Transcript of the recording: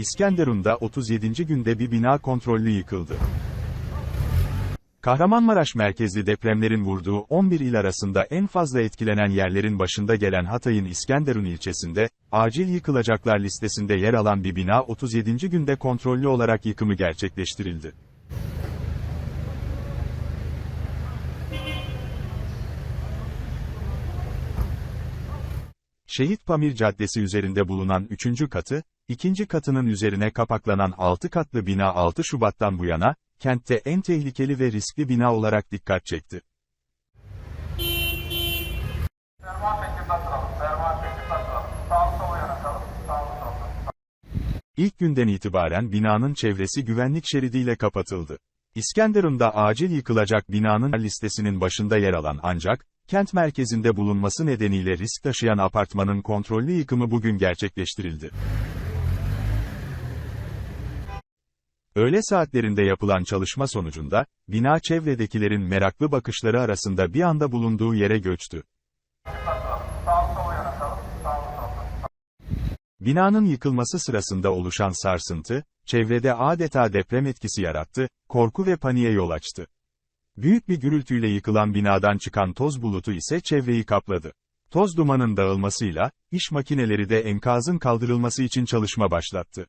İskenderun'da 37. günde bir bina kontrollü yıkıldı. Kahramanmaraş merkezli depremlerin vurduğu 11 il arasında en fazla etkilenen yerlerin başında gelen Hatay'ın İskenderun ilçesinde, acil yıkılacaklar listesinde yer alan bir bina 37. günde kontrollü olarak yıkımı gerçekleştirildi. Şehit Pamir Caddesi üzerinde bulunan 3. katı, ikinci katının üzerine kapaklanan 6 katlı bina 6 Şubat'tan bu yana, kentte en tehlikeli ve riskli bina olarak dikkat çekti. İlk günden itibaren binanın çevresi güvenlik şeridiyle kapatıldı. İskenderun'da acil yıkılacak binanın listesinin başında yer alan ancak, kent merkezinde bulunması nedeniyle risk taşıyan apartmanın kontrollü yıkımı bugün gerçekleştirildi. Öğle saatlerinde yapılan çalışma sonucunda, bina çevredekilerin meraklı bakışları arasında bir anda bulunduğu yere göçtü. Binanın yıkılması sırasında oluşan sarsıntı, çevrede adeta deprem etkisi yarattı, korku ve paniğe yol açtı. Büyük bir gürültüyle yıkılan binadan çıkan toz bulutu ise çevreyi kapladı. Toz dumanın dağılmasıyla, iş makineleri de enkazın kaldırılması için çalışma başlattı.